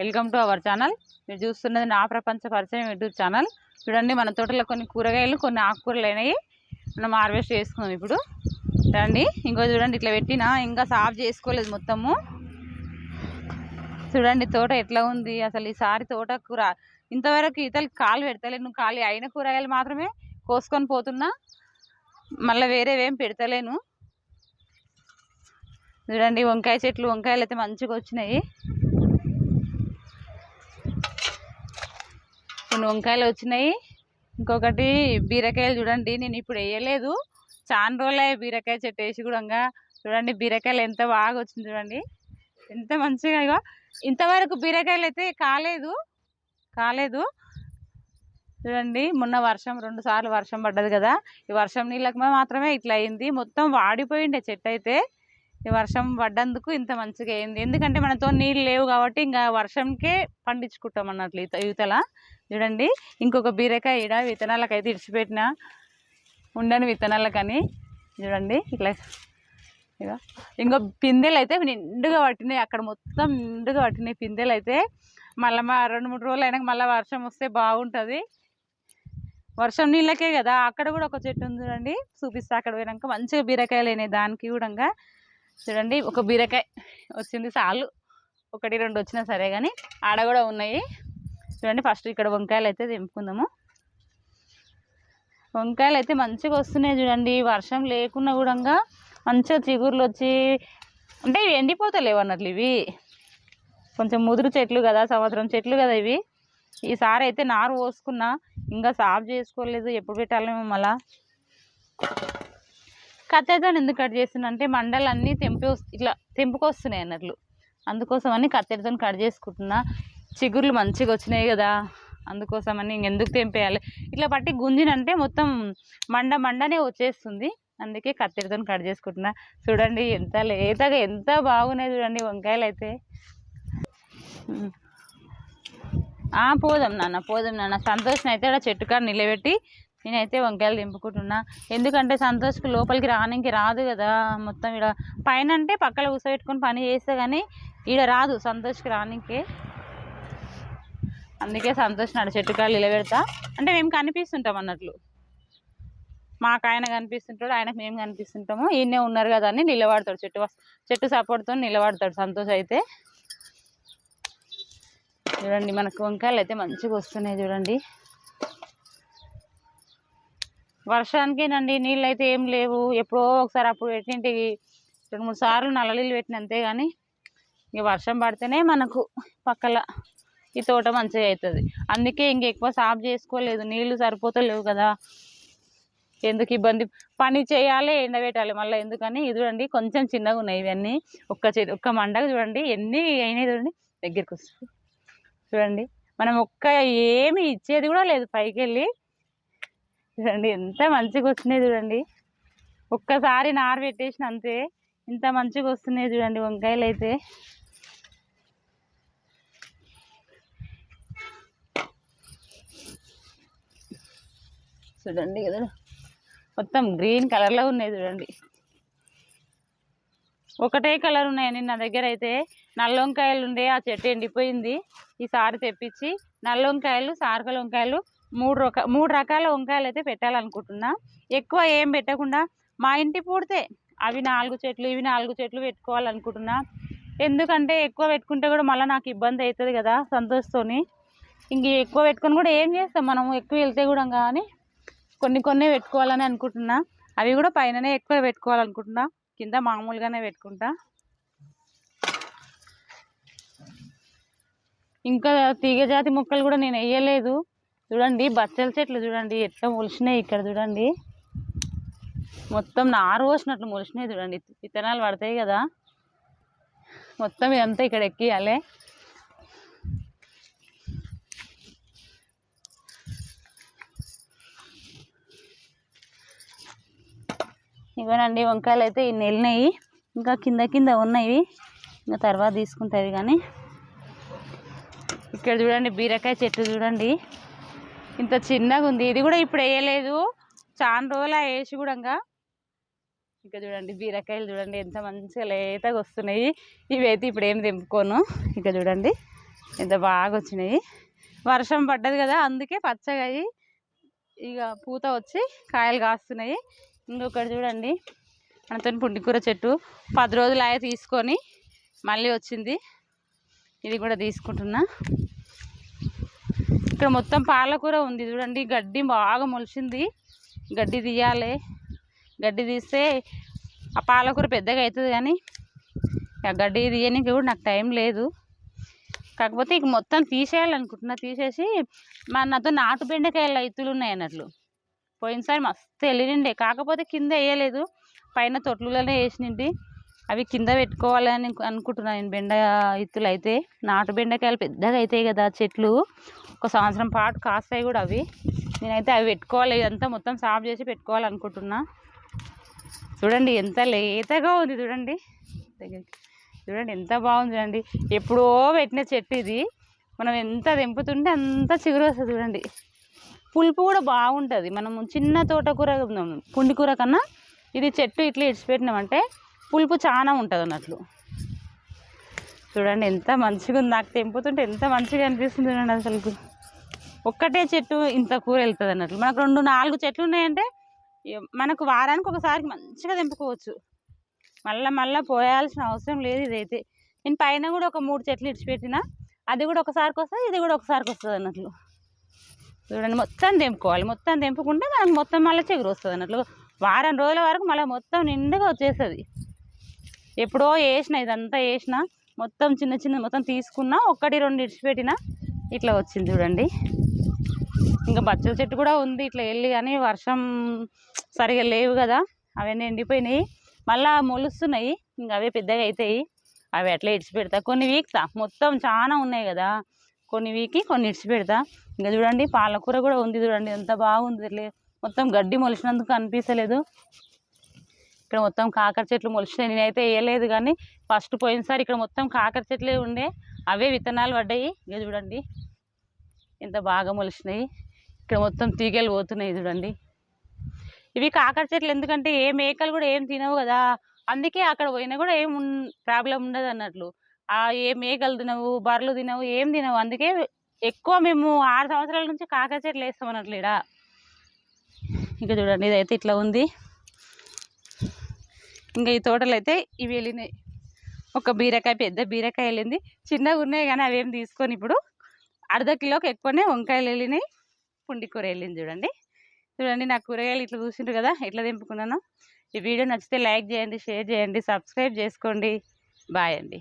Welcome to our channel. మీరు చూస్తున్నది నా ప్రపంచ పరిచయం యూట్యూబ్ ఛానల్. చూడండి మన తోటలో కొన్ని కూరగాయలు కొన్ని ఆకుకూరలు అయినాయి. మనం హార్వెస్ట్ చేసుకున్నాం ఇప్పుడు. రండి ఇంకో చూడండి ఇట్లా పెట్టినా ఇంకా సాఫ్ చేసుకోలేదు మొత్తము. చూడండి తోట ఎట్లా ఉంది? అసలు ఈసారి తోట కూర ఇంతవరకు ఇతలు కాలు పెడతలేను ఖాళీ అయిన కూరగాయలు మాత్రమే కోసుకొని పోతున్నా. మళ్ళీ వేరేవేం పెడతలేను. చూడండి వంకాయ చెట్లు వంకాయలు అయితే మంచిగా వచ్చినాయి. కొన్ని వంకాయలు వచ్చినాయి. ఇంకొకటి బీరకాయలు చూడండి నేను ఇప్పుడు వేయలేదు. చాలా రోజులు బీరకాయ చెట్టు వేసి కూడా చూడండి బీరకాయలు ఎంత బాగా వచ్చింది చూడండి. ఎంత మంచిగా ఇగో. ఇంతవరకు బీరకాయలు అయితే కాలేదు. కాలేదు. చూడండి మొన్న వర్షం రెండు సార్లు వర్షం పడ్డది కదా. ఈ వర్షం నీళ్ళకి మాత్రమే ఇట్లా అయింది. మొత్తం వాడిపోయిండే చెట్టు అయితే. వర్షం పడ్డందుకు ఇంత మంచిగా అయింది. ఎందుకంటే మనతో నీళ్ళు లేవు కాబట్టి ఇంకా వర్షంకే పండించుకుంటాం అన్నట్లు ఈత యువతల. చూడండి ఇంకొక బీరకాయ ఈడ విత్తనాలకైతే ఇడిచిపెట్టిన ఉండని విత్తనాలకని. చూడండి ఇట్లా ఇక ఇంకో పిందెలు అయితే నిండుగా పట్టినాయి. అక్కడ మొత్తం నిండుగా పట్టినాయి పిందెలు అయితే మళ్ళీ మా రెండు మూడు రోజులు అయినాక మళ్ళీ వర్షం వస్తే బాగుంటుంది. వర్షం నీళ్ళకే కదా. అక్కడ కూడా ఒక చెట్టు ఉంది చూడండి. చూపిస్తా అక్కడ పోయినాక. మంచిగా బీరకాయలు అయినాయి దానికి కూడా చూడండి ఒక బీరకాయ వచ్చింది సాలు ఒకటి రెండు వచ్చినా సరే కానీ ఆడ కూడా ఉన్నాయి. చూడండి ఫస్ట్ ఇక్కడ వంకాయలు అయితే తెంపుకుందాము. వంకాయలు అయితే మంచిగా వస్తున్నాయి చూడండి వర్షం లేకున్నా కూడా మంచిగా చిగుర్లు వచ్చి అంటే ఇవి ఎండిపోతలేవు అన్నట్లు ఇవి. కొంచెం ముదురు చెట్లు కదా సంవత్సరం చెట్లు కదా ఇవి. ఈసారి అయితే నారు పోసుకున్నా ఇంకా సాఫ్ చేసుకోలేదు ఎప్పుడు పెట్టాలేమో మళ్ళీ? కత్తెరతో ఎందుకు కట్ చేస్తున్నా అంటే మండలు అన్నీ తెంపి ఇట్లా తెంపుకొస్తున్నాయి అన్నట్లు. అందుకోసమని కత్తెరతో కట్ చేసుకుంటున్నా. చిగుర్లు మంచిగా వచ్చినాయి కదా అందుకోసమని ఇంకెందుకు తెంపేయాలి? ఇట్లా పట్టి గుంజినంటే మొత్తం మండ మండనే వచ్చేస్తుంది. అందుకే కత్తెరతో కట్ చేసుకుంటున్నా. చూడండి ఎంత లేతగా ఎంత బాగున్నాయి చూడండి వంకాయలు అయితే పోదాం నాన్న పోదాం నాన్న. సంతోషం అయితే ఆడ చెట్టు కాడ నిలబెట్టి నేనైతే వంకాయలు దింపుకుంటున్నా. ఎందుకంటే సంతోష్కి లోపలికి రానికి రాదు కదా మొత్తం ఇక్కడ పైన అంటే పక్కన కూర్చోబెట్టుకొని పని చేస్తే కానీ ఈడ రాదు సంతోష్కి రానికి. అందుకే సంతోష్ నాడు చెట్టు కాడ నిలబెడతా. అంటే మేము కనిపిస్తుంటాం అన్నట్లు. మాకు ఆయన కనిపిస్తుంటాడు ఆయనకు మేము కనిపిస్తుంటాము. ఈయనే ఉన్నారు కదా అని నిలబడతాడు చెట్టు చెట్టు సపోర్ట్తో నిలబడతాడు సంతోష్ అయితే. చూడండి మనకు వంకాయలు అయితే మంచిగా వస్తున్నాయి చూడండి. వర్షానికేనండి నీళ్ళు అయితే ఏం లేవు. ఎప్పుడో ఒకసారి అప్పుడు పెట్టింటివి రెండు మూడు సార్లు నల్ల నీళ్ళు పెట్టిన అంతే కానీ ఇక వర్షం పడితేనే మనకు పక్కల ఈ తోట మంచిగా అవుతుంది అందుకే ఇంక ఎక్కువ సాఫ్ చేసుకోలేదు. నీళ్ళు సరిపోతలేవు కదా. ఎందుకు ఇబ్బంది? పని చేయాలి ఎండబెట్టాలి మళ్ళీ ఎందుకని? ఇది చూడండి కొంచెం చిన్నగా ఉన్నాయి ఇవన్నీ. ఒక్క చె ఒక్క మండగ చూడండి ఎన్ని అయినాయి చూడండి? దగ్గరికి వస్తుంది. చూడండి మనం ఒక్క ఏమి ఇచ్చేది కూడా లేదు పైకి వెళ్ళి చూడండి ఎంత మంచిగా వచ్చినాయి చూడండి. ఒక్కసారి నారు పెట్టేసిన అంతే. ఇంత మంచిగా వస్తున్నాయి చూడండి వంకాయలు అయితే. చూడండి కదా. మొత్తం గ్రీన్ కలర్లో ఉన్నాయి చూడండి. ఒకటే కలర్ ఉన్నాయండి నా దగ్గర అయితే. నల్ల వంకాయలు ఉండే ఆ చెట్టు ఎండిపోయింది. ఈసారి తెప్పించి నల్ల వంకాయలు సారకల వంకాయలు మూడు రక మూడు రకాల వంకాయలు అయితే పెట్టాలనుకుంటున్నా. ఎక్కువ ఏం పెట్టకుండా మా ఇంటి పూడితే అవి నాలుగు చెట్లు ఇవి నాలుగు చెట్లు పెట్టుకోవాలనుకుంటున్నా. ఎందుకంటే ఎక్కువ పెట్టుకుంటే కూడా మళ్ళీ నాకు ఇబ్బంది అవుతుంది కదా సంతోషతోని. ఇంక ఎక్కువ పెట్టుకొని కూడా ఏం చేస్తాం మనం? ఎక్కువ వెళ్తే కూడా కానీ కొన్ని కొన్ని పెట్టుకోవాలని అనుకుంటున్నా. అవి కూడా పైననే ఎక్కువ పెట్టుకోవాలనుకుంటున్నా. కింద మామూలుగానే పెట్టుకుంటా. ఇంకా తీగ జాతి మొక్కలు కూడా నేను వేయలేదు. చూడండి బచ్చల చెట్లు చూడండి ఎట్లా మొలిచినాయి ఇక్కడ చూడండి. మొత్తం నారు పోసినట్లు మొలిచినాయి చూడండి విత్తనాలు పడతాయి కదా. మొత్తం ఇదంతా ఇక్కడ ఎక్కియాలి. ఇవ్వనండి వంకాయలు అయితే ఇన్ని వెళ్ళినాయి. ఇంకా కింద కింద ఉన్నాయి ఇంకా తర్వాత తీసుకుంటుంది కానీ. ఇక్కడ చూడండి బీరకాయ చెట్టు చూడండి. ఇంత చిన్నగా ఉంది. ఇది కూడా ఇప్పుడు వేయలేదు. చాలా రోజులు వేసి కూడా ఇంకా చూడండి బీరకాయలు చూడండి ఎంత మంచిగా లేతగా వస్తున్నాయి. ఇవి అయితే ఇప్పుడు ఏం తెంపుకోను. ఇంకా చూడండి ఎంత బాగా వచ్చినాయి. వర్షం పడ్డది కదా అందుకే పచ్చగా అయ్యి ఇక పూత వచ్చి కాయలు కాస్తున్నాయి. ఇంకొకటి చూడండి మనతో పుండికూర చెట్టు పది రోజులు అయ్యే తీసుకొని మళ్ళీ వచ్చింది. ఇది కూడా తీసుకుంటున్నా. ఇక్కడ మొత్తం పాలకూర ఉంది చూడండి. గడ్డి బాగా మొలిచింది. గడ్డి తీయాలి. గడ్డి తీస్తే ఆ పాలకూర పెద్దగా అవుతుంది కానీ ఆ గడ్డి తీయడానికి కూడా నాకు టైం లేదు. కాకపోతే ఇక మొత్తం తీసేయాలనుకుంటున్నా. తీసేసి మా నాతో నాటు బెండకాయల రైతులు ఉన్నాయి అన్నట్లు. పోయినసారి మస్తు వెళ్ళిండే. కాకపోతే కింద వేయలేదు. పైన తొట్లులోనే వేసినండి అవి కింద పెట్టుకోవాలని అనుకుంటున్నాను నేను బెండ ఇత్తులు అయితే. నాటు బెండకాయలు పెద్దగా అవుతాయి కదా చెట్లు. ఒక సంవత్సరం పాటు కాస్తాయి కూడా అవి. నేనైతే అవి పెట్టుకోవాలి. ఇదంతా మొత్తం సాఫ్ చేసి పెట్టుకోవాలనుకుంటున్నా చూడండి ఎంత లేతగా ఉంది చూడండి. చూడండి ఎంత బాగుంది చూడండి. ఎప్పుడో పెట్టిన చెట్టు ఇది. మనం ఎంత తెంపుతుంటే అంత చిగురు వస్తుంది చూడండి. పులుపు కూడా బాగుంటుంది. మనం చిన్న తోటకూర పుండికూర కన్నా ఇది చెట్టు ఇట్లా ఇడిచిపెట్టినామంటే పులుపు చాలా ఉంటుంది అన్నట్లు. చూడండి ఎంత మంచిగా ఉంది నాకు తెంపుతుంటే ఎంత మంచిగా అనిపిస్తుంది చూడండి అసలు. ఒక్కటే చెట్టు ఇంత కూర వెళ్తుంది అన్నట్లు. మనకు రెండు నాలుగు చెట్లు ఉన్నాయంటే మనకు వారానికి ఒకసారి మంచిగా తెంపుకోవచ్చు. మళ్ళీ మళ్ళీ పోయాల్సిన అవసరం లేదు ఇదైతే. నేను పైన కూడా ఒక మూడు చెట్లు ఇడిచిపెట్టిన. అది కూడా ఒకసారికి వస్తుంది ఇది కూడా ఒకసారికి వస్తుంది అన్నట్లు. చూడండి మొత్తం తెంపుకోవాలి. మొత్తం తెంపుకుంటే మనకు మొత్తం మళ్ళీ చిగురు వస్తుంది అన్నట్లు. వారం రోజుల వరకు మళ్ళీ మొత్తం నిండుగా వచ్చేస్తుంది. ఎప్పుడో వేసిన ఇదంతా వేసిన మొత్తం చిన్న చిన్న మొత్తం తీసుకున్నా ఒక్కటి రెండు ఇడిచిపెట్టిన ఇట్లా వచ్చింది చూడండి. ఇంకా బచ్చల చెట్టు కూడా ఉంది ఇట్లా వెళ్ళి కానీ వర్షం సరిగా లేవు కదా అవన్నీ ఎండిపోయినాయి. మళ్ళా మొలుస్తున్నాయి ఇంకా అవే పెద్దగా అవుతాయి. అవి అట్లా ఇడిచిపెడతా కొన్ని వీక్తా మొత్తం చాలా ఉన్నాయి కదా. కొన్ని వీకి కొన్ని ఇడిచిపెడతా ఇంకా చూడండి పాలకూర కూడా ఉంది చూడండి ఎంత బాగుంది. మొత్తం గడ్డి మొలిచినందుకు అనిపించలేదు ఇక్కడ మొత్తం కాకర చెట్లు మొలిచినాయి. నేనైతే వేయలేదు కానీ ఫస్ట్ పోయినసారి ఇక్కడ మొత్తం కాకర చెట్లే ఉండే. అవే విత్తనాలు పడ్డాయి. ఇక చూడండి. ఎంత బాగా మొలిచినాయి. ఇక్కడ మొత్తం తీగలు పోతున్నాయి చూడండి. ఇవి కాకర చెట్లు ఎందుకంటే ఏ మేకలు కూడా ఏం తినవు కదా. అందుకే అక్కడ పోయినా కూడా ఏం ప్రాబ్లం ఉండదు అన్నట్లు. ఆ ఏ మేకలు తినవు బర్రెలు తినవు ఏం తినవు. అందుకే ఎక్కువ మేము ఆరు సంవత్సరాల నుంచి కాకర చెట్లు వేస్తాం అన్నట్లు ఈడ. ఇక చూడండి ఇదైతే ఇట్లా ఉంది. ఇంకా ఈ తోటలు అయితే ఇవి వెళ్ళినాయి. ఒక బీరకాయ పెద్ద బీరకాయ వెళ్ళింది. చిన్నగా ఉన్నాయి కానీ అవేం తీసుకొని ఇప్పుడు అర్ధ కిలోకి ఎక్కువనే వంకాయలు వెళ్ళినాయి. పుండికూర వెళ్ళింది చూడండి. చూడండి నా కూరగాయలు ఇట్లా చూసిండ్రు కదా ఎట్లా దింపుకున్నాను ఈ వీడియో నచ్చితే లైక్ చేయండి షేర్ చేయండి సబ్స్క్రైబ్ చేసుకోండి. బాయ్ అండి.